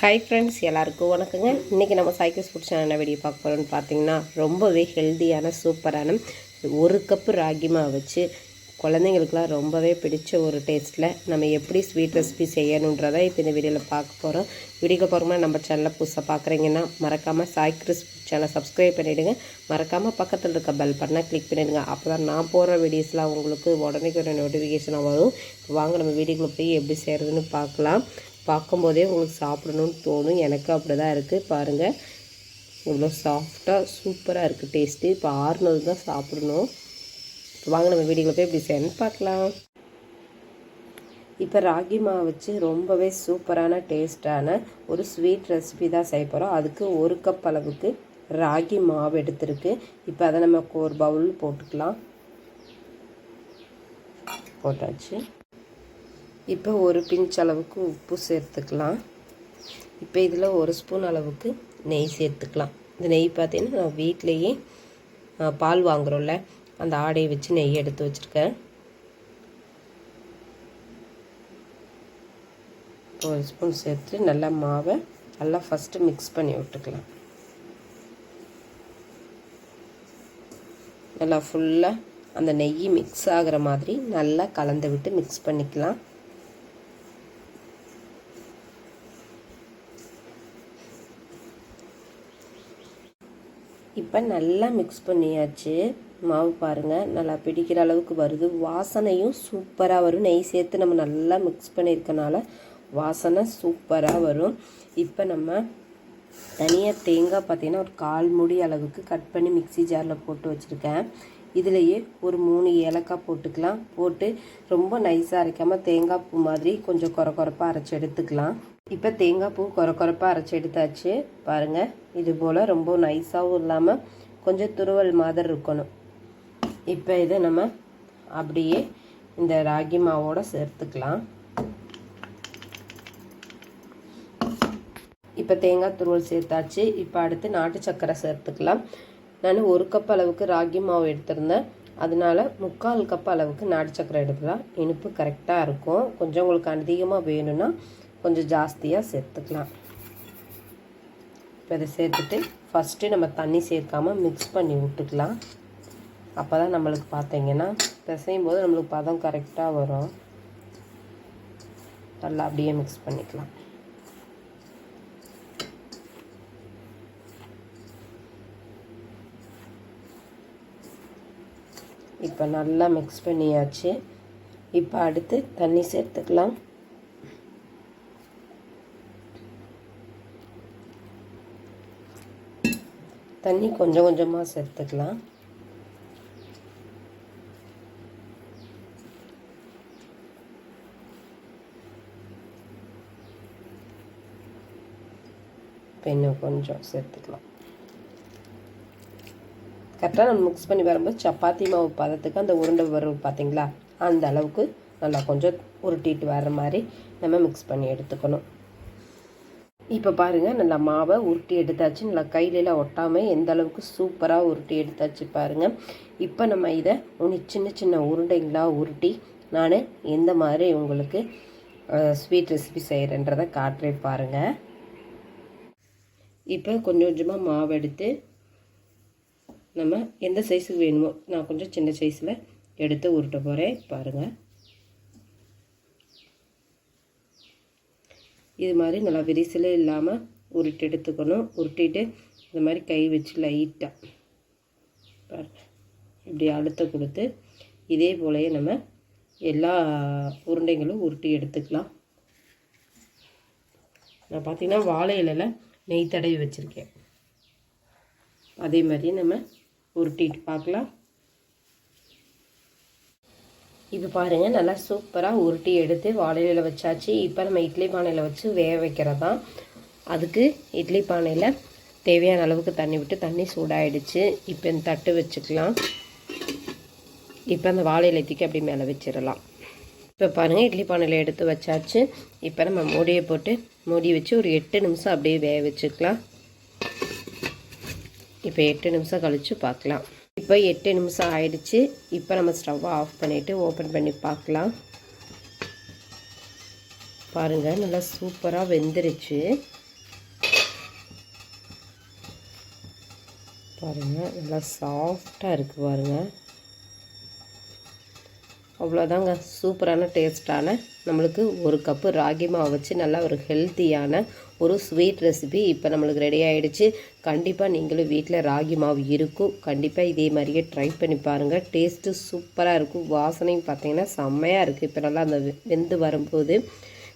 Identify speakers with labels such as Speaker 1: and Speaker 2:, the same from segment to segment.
Speaker 1: Hi friends எல்லாருக்கும் வணக்கங்க. இன்றைக்கி நம்ம சைக்கிள் ஸ்போர்ட்ஸ் என்ன வீடியோ பார்க்க போகிறோம்னு பார்த்தீங்கன்னா ரொம்பவே ஹெல்த்தியான சூப்பரான ஒரு கப்பு ராகி மாவு வச்சு குழந்தைங்களுக்குலாம் ரொம்பவே பிடிச்ச ஒரு டேஸ்ட்டில் நம்ம எப்படி ஸ்வீட் ரெசிபி செய்யணுன்றதை இப்போ இந்த வீடியோவில் பார்க்க போகிறோம் வீடியோக்கு போகிறோமா நம்ம சேனலை புதுசாக பார்க்குறீங்கன்னா மறக்காமல் சாய் கிறிஸ் சேனலை சப்ஸ்கிரைப் பண்ணிவிடுங்க மறக்காமல் பக்கத்தில் இருக்க பெல் பட்டனை கிளிக் பண்ணிவிடுங்க அப்போ தான் நான் போடுற வீடியோஸ்லாம் உங்களுக்கு உடனே ஒரு நோட்டிஃபிகேஷனாக வரும். வாங்க நம்ம வீடியோக்குள்ளே போய் எப்படி செய்கிறதுன்னு பார்க்கலாம். பார்க்கும்போதே உங்களுக்கு சாப்பிடணும்னு தோணும். எனக்கு அப்படி தான் இருக்குது பாருங்கள் இவ்வளோ சாஃப்டாக சூப்பராக இருக்குது டேஸ்ட்டு இப்போ ஆறுனது தான் சாப்பிடணும். இப்போ வாங்க நம்ம வீடியோவில் போய் எப்படி செய்யணும்னு பார்க்கலாம். இப்போ ராகி மாவு வச்சு ரொம்பவே சூப்பரான டேஸ்டான ஒரு ஸ்வீட் ரெசிபி தான் செய்ய போகிறோம் அதுக்கு ஒரு கப் அளவுக்கு ராகி மாவு எடுத்திருக்கு. இப்போ அதை நம்ம ஒரு பவுல் போட்டுக்கலாம். போட்டாச்சு. இப்போ ஒரு பிஞ்ச் அளவுக்கு உப்பு சேர்த்துக்கலாம். இப்போ இதில் ஒரு ஸ்பூன் அளவுக்கு நெய் சேர்த்துக்கலாம். இந்த நெய் பார்த்தீங்கன்னா நான் வீட்டிலையே பால் வாங்குகிறோம்ல அந்த ஆடையை வச்சு நெய் எடுத்து வச்சுருக்கேன். ஒரு ஸ்பூன் சேர்த்து நல்லா மாவை நல்லா ஃபஸ்ட்டு மிக்ஸ் பண்ணி விட்டுக்கலாம். நல்லா ஃபுல்லாக அந்த நெய் மிக்ஸ் ஆகிற மாதிரி நல்லா கலந்து விட்டு மிக்ஸ் பண்ணிக்கலாம். இப்போ நல்லா மிக்ஸ் பண்ணியாச்சு. மாவு பாருங்கள் நல்லா பிடிக்கிற அளவுக்கு வருது. வாசனையும் சூப்பராக வரும். நெய் சேர்த்து நம்ம நல்லா மிக்ஸ் பண்ணியிருக்கனால வாசனை சூப்பராக வரும். இப்போ நம்ம தனியாக தேங்காய் பார்த்தீங்கன்னா ஒரு கால் மூடி அளவுக்கு கட் பண்ணி மிக்சி ஜாரில் போட்டு வச்சுருக்கேன். இதுலேயே ஒரு மூணு ஏலக்காய் போட்டுக்கலாம். போட்டு ரொம்ப நைஸாக அரைக்காமல் தேங்காய் பூ மாதிரி கொஞ்சம் குறை குறைப்பாக அரைச்சி எடுத்துக்கலாம். இப்போ தேங்காய் பூ குறை குறைப்பாக அரைச்சி எடுத்தாச்சு. பாருங்கள் இது போல் ரொம்ப நைஸாகவும் இல்லாமல் கொஞ்சம் துருவல் மாதிரி இருக்கணும். இப்போ இதை நம்ம அப்படியே இந்த ராகி மாவோடு சேர்த்துக்கலாம். இப்போ தேங்காய் துருவல் சேர்த்தாச்சு. இப்போ அடுத்து நாட்டு சர்க்கரை சேர்த்துக்கலாம். நான் ஒரு கப் அளவுக்கு ராகி மாவு எடுத்திருந்தேன். அதனால் முக்கால் கப் அளவுக்கு நாட்டு சர்க்கரை எடுத்துக்கலாம். இனிப்பு கரெக்டாக இருக்கும். கொஞ்சம் உங்களுக்கு அதிகமாக வேணும்னா கொஞ்சம் ஜாஸ்தியாக சேர்த்துக்கலாம். இப்போ இதை சேர்த்துட்டு ஃபஸ்ட்டு நம்ம தண்ணி சேர்க்காமல் மிக்ஸ் பண்ணி விட்டுக்கலாம். அப்போ தான் நம்மளுக்கு பார்த்தீங்கன்னா பிசையும் போது நம்மளுக்கு பதம் கரெக்டாக வரும். நல்லா அப்படியே மிக்ஸ் பண்ணிக்கலாம். இப்போ நல்லா மிக்ஸ் பண்ணியாச்சு. இப்போ அடுத்து தண்ணி சேர்த்துக்கலாம். தண்ணி கொஞ்சம் கொஞ்சமாக சேர்த்துக்கலாம். இப்போ இன்னும் கொஞ்சம் சேர்த்துக்கலாம். கரெக்டாக நம்ம மிக்ஸ் பண்ணி வரும்போது சப்பாத்தி மாவு பதத்துக்கு அந்த உருண்டை வரும் பார்த்தீங்களா அந்த அளவுக்கு நல்லா கொஞ்சம் உருட்டிட்டு வர்ற மாதிரி நம்ம மிக்ஸ் பண்ணி எடுத்துக்கணும். இப்போ பாருங்கள் நல்லா மாவை உருட்டி எடுத்தாச்சு. நல்லா கையிலலாம் ஒட்டாமல் எந்த அளவுக்கு சூப்பராக உருட்டி எடுத்தாச்சு பாருங்கள் இப்போ நம்ம இதை ஒன்று சின்ன சின்ன உருண்டைங்களாக உருட்டி நான் எந்த மாதிரி உங்களுக்கு ஸ்வீட் ரெசிபி செய்கிறேன்றதை காட்டுறேன் பாருங்கள் இப்போ கொஞ்சம் கொஞ்சமாக மாவு எடுத்து நம்ம எந்த சைஸுக்கு வேணுமோ நான் கொஞ்சம் சின்ன சைஸில் எடுத்து உருட்ட போகிறேன் பாருங்கள் இது மாதிரி நல்லா விரிசலே இல்லாமல் உருட்டி எடுத்துக்கணும். உருட்டிட்டு இந்த மாதிரி கை வச்சு லைட்டாக பாருங்கள் இப்படி அழுத்த கொடுத்து இதே போலயே நம்ம எல்லா உருண்டைகளும் உருட்டி எடுத்துக்கலாம். நான் பார்த்திங்கன்னா வாழை இலையில் நெய் தடவி வச்சுருக்கேன். அதே மாதிரி நம்ம உருட்டிட்டு பார்க்கலாம். இப்போ பாருங்கள் நல்லா சூப்பராக உருட்டி எடுத்து வாழையில வச்சாச்சு. இப்போ நம்ம இட்லி பானையில் வச்சு வேக வைக்கிறது? தான் அதுக்கு இட்லி பானையில் தேவையான அளவுக்கு தண்ணி விட்டு தண்ணி சூடாயிடுச்சு. இப்போ இந்த தட்டு வச்சுக்கலாம். இப்போ அந்த வாழையில தூக்கி அப்படி மேலே வச்சிடலாம். இப்போ பாருங்கள் இட்லி பானையில் எடுத்து வச்சாச்சு. இப்போ நம்ம மூடியை போட்டு மூடி வச்சு ஒரு எட்டு நிமிஷம் அப்படியே வேக வச்சுக்கலாம். இப்போ எட்டு நிமிஷம் கழித்து பார்க்கலாம். இப்போ எட்டு நிமிஷம் ஆயிடுச்சு. இப்போ நம்ம ஸ்டவ்வை ஆஃப் பண்ணிவிட்டு ஓப்பன் பண்ணி பார்க்கலாம். பாருங்கள் நல்லா சூப்பராக வெந்துருச்சு. பாருங்கள் நல்லா சாஃப்டாக இருக்குது பாருங்கள் அவ்வளோதாங்க சூப்பரான டேஸ்ட்டான நம்மளுக்கு ஒரு கப்பு ராகி மாவு வச்சு நல்லா ஒரு ஹெல்த்தியான ஒரு ஸ்வீட் ரெசிபி இப்போ நம்மளுக்கு ரெடி ஆகிடுச்சு கண்டிப்பாக நீங்களும் வீட்டில் ராகி மாவு இருக்கும். கண்டிப்பாக இதே மாதிரியே ட்ரை பண்ணி பாருங்கள் டேஸ்ட்டு சூப்பராக இருக்கும். வாசனையும் பார்த்தீங்கன்னா செம்மையாக இருக்குது இப்போ நல்லா அந்த வெ- வெந்து வரும்போது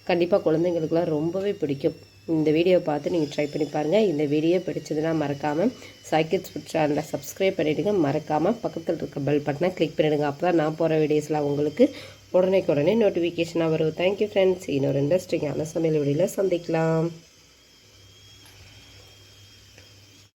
Speaker 1: கண்டிப்பாக குழந்தைங்களுக்குலாம் ரொம்பவே பிடிக்கும். இந்த வீடியோ பார்த்து நீங்கள் ட்ரை பண்ணி பாருங்கள் இந்த வீடியோ பிடிச்சதுன்னா மறக்காமல் சைக்கிள்ஸ் ஃபுட் சேனலை சப்ஸ்கிரைப் பண்ணிவிடுங்க மறக்காமல் பக்கத்தில் இருக்க பெல் பட்டனை கிளிக் பண்ணிவிடுங்க அப்போ தான் நான் போகிற வீடியோஸ்லாம் உங்களுக்கு உடனே நோட்டிஃபிகேஷனாக வரும். தேங்க்யூ ஃப்ரெண்ட்ஸ் இன்னொரு இன்ட்ரெஸ்டிங்கான சமையல் வீடியோவில் சந்திக்கலாம்.